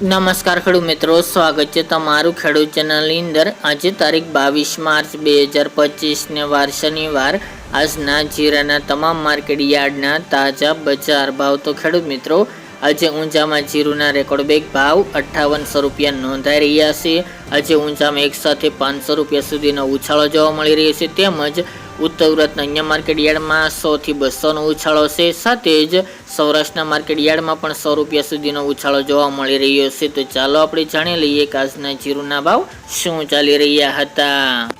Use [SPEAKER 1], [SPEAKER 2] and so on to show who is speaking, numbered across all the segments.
[SPEAKER 1] નમસ્કાર ખેડૂત મિત્રો, સ્વાગત છે તમારું ખેડૂત ચેનલની અંદર. આજે તારીખ બાવીસ માર્ચ બે હજાર પચીસને વાર શનિવાર. આજના જીરાના તમામ માર્કેટ યાર્ડના તાજા બજાર ભાવ. તો ખેડૂત મિત્રો આજે ઊંઝામાં જીરુના રેકોર્ડ બેગ ભાવ અઠ્ઠાવનસો રૂપિયા નોંધાઈ રહ્યા છે. આજે ઊંઝામાં એક સાથે પાંચસો રૂપિયા સુધીનો ઉછાળો જોવા મળી રહ્યો છે. તેમજ ઉત્તર ગુજરાતના અન્ય માર્કેટ યાર્ડમાં સોથી બસોનો ઉછાળો છે. સાથે જ સૌરાષ્ટ્રના માર્કેટ યાર્ડમાં પણ સો રૂપિયા સુધીનો ઉછાળો જોવા મળી રહ્યો છે. તો ચાલો આપણે જાણી લઈએ કે આજના જીરુના ભાવ શું ચાલી રહ્યા હતા.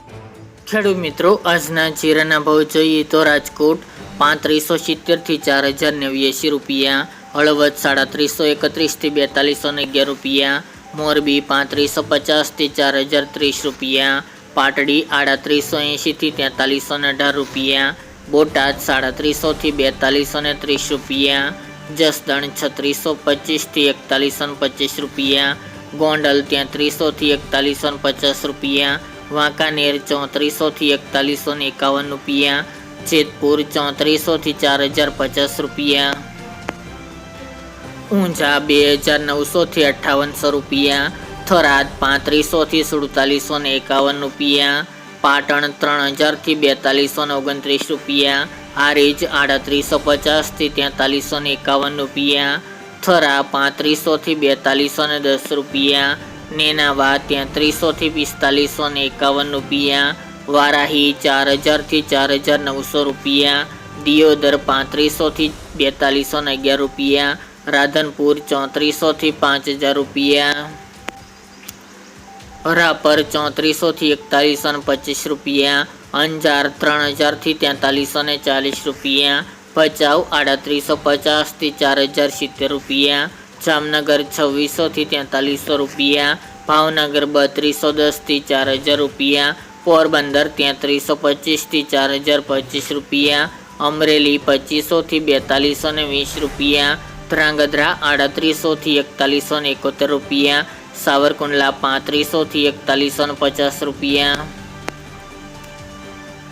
[SPEAKER 1] ખેડૂત મિત્રો, આજના જીરાના ભાવ જોઈએ તો રાજકોટ પાંત્રીસો સિત્તેરથી ચાર હજાર નેવ્યાસી રૂપિયા હળવદ સાડા ત્રીસો એકત્રીસથી બેતાલીસો ને અગિયાર રૂપિયા, મોરબી પાંત્રીસો પચાસથી ચાર હજાર ત્રીસ રૂપિયા, પાટડી આડત્રીસો એંશીથી તેતાલીસો ને અઢાર રૂપિયા, બોટાદ સાડત્રીસોથી બેતાલીસો ને ત્રીસ રૂપિયા, જસદણ છત્રીસો પચીસથી એકતાલીસો ને પચીસ રૂપિયા, ગોંડલ તેત્રીસોથી એકતાલીસો ને પચાસ રૂપિયા, વાંકાનેર ચોત્રીસોથી એકતાલીસો ને એકાવન રૂપિયા, જેતપુર ચોત્રીસોથી ચાર હજાર પચાસ રૂપિયા. ઊંઝા બે હજાર નવસોથી અઠ્ઠાવનસો રૂપિયા, થરાદ પાંત્રીસોથી સુડતાલીસો ને એકાવન રૂપિયા, પાટણ ત્રણ હજારથી બેતાલીસો ને ઓગણત્રીસ રૂપિયા, હારીજ આડત્રીસો પચાસથી તેતાલીસો ને એકાવન રૂપિયા, થરા પાંત્રીસોથી બેતાલીસો ને દસ રૂપિયા, નેનાવા તેત્રીસોથી પિસ્તાલીસો ને એકાવન રૂપિયા, વારાહી ચાર હજારથી ચાર હજાર નવસો રૂપિયા, દિયોદર પાંત્રીસોથી બેતાલીસો ને અગિયાર રૂપિયા રાધનપુર ચોત્રીસોથી પાંચ હજાર રૂપિયા. રાપર ચોત્રીસોથી એકતાલીસો ને પચીસ રૂપિયા. અંજાર ત્રણ હજારથી તેતાલીસો ને ચાલીસ રૂપિયા. ભચાઉ આડત્રીસો પચાસથી ચાર હજાર સિત્તેર રૂપિયા. જામનગર છવ્વીસોથી તેતાલીસો રૂપિયા. ભાવનગર બત્રીસો દસથી ચાર હજાર રૂપિયા. પોરબંદર તેત્રીસો પચીસથી ચાર હજાર પચીસ રૂપિયા. અમરેલી પચીસોથી બેતાલીસો ને વીસ રૂપિયા. ધ્રાંગધ્રા આડત્રીસોથી એકતાલીસો ને એકોતેર રૂપિયા, સાવરકુંડલા પાંત્રીસોથી એકતાલીસો ને પચાસ રૂપિયા.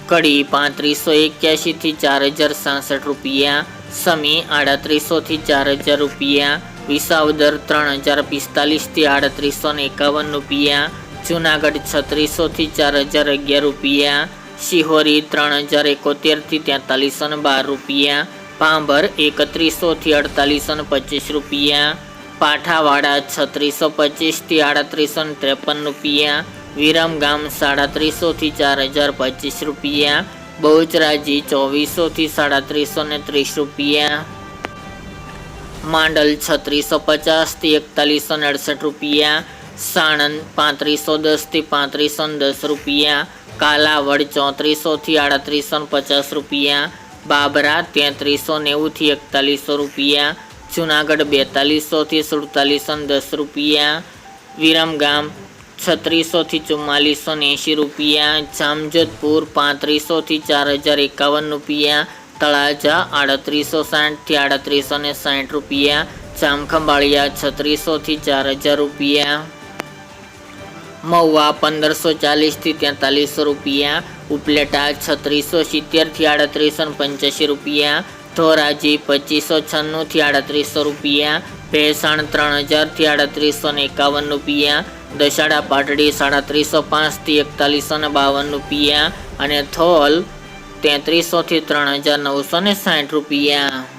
[SPEAKER 1] કડી પાંત્રીસો એક્યાસીથી ચાર હજાર સાસઠ રૂપિયા, સમી આડત્રીસોથી ચાર હજાર રૂપિયા, વિસાવદર ત્રણ હજાર પિસ્તાલીસથી આડત્રીસો ને એકાવન રૂપિયા, જુનાગઢ છત્રીસોથી ચાર હજાર અગિયાર રૂપિયા, શિહોરી ત્રણ હજાર એકોતેરથી તેતાલીસો ને બાર રૂપિયા પાંભર એકત્રીસોથી અડતાલીસો ને પચીસ રૂપિયા. પાઠાવાડા છત્રીસો પચીસથી આડત્રીસો ને ત્રેપન રૂપિયા. વિરમગામ સાડત્રીસોથી ચાર હજાર પચીસ રૂપિયા. બહુચરાજી ચોવીસોથી સાડત્રીસો ને ત્રીસ રૂપિયા. માંડલ છત્રીસો પચાસથી એકતાલીસો ને અડસઠ રૂપિયા. સાણંદ પાંત્રીસો દસથી પાંત્રીસો ને દસ રૂપિયા. કાલાવડ ચોત્રીસોથી આડત્રીસો ને પચાસ રૂપિયા. બાબરા તેત્રીસો નેવુંથી એકતાલીસો રૂપિયા, જુનાગઢ બેતાલીસોથી સુડતાલીસો દસ રૂપિયા વિરમગામ છત્રીસોથી ચુમ્માલીસો ને એંશી રૂપિયા, જામજોધપુર પાંત્રીસોથી ચાર હજાર એકાવન રૂપિયા, તળાજા આડત્રીસો સાઠથી આડત્રીસો ને સાઠ રૂપિયા, જામખંભાળિયા છત્રીસોથી ચાર હજાર રૂપિયા. મહુવા પંદરસો ચાલીસથી તેતાલીસો રૂપિયા, ઉપલેટા છત્રીસો સિત્તેરથી આડત્રીસો પંચ્યાસી રૂપિયા, ધોરાજી પચીસો છન્નુંથી આડત્રીસો રૂપિયા, ભેસાણ ત્રણ હજારથી આડત્રીસો એકાવન રૂપિયા, દશાડા પાટડી સાડત્રીસો પાંચથી એકતાલીસો બાવન રૂપિયા અને થોલ તેત્રીસોથી ત્રણ હજાર નવસો ને સાઠ રૂપિયા.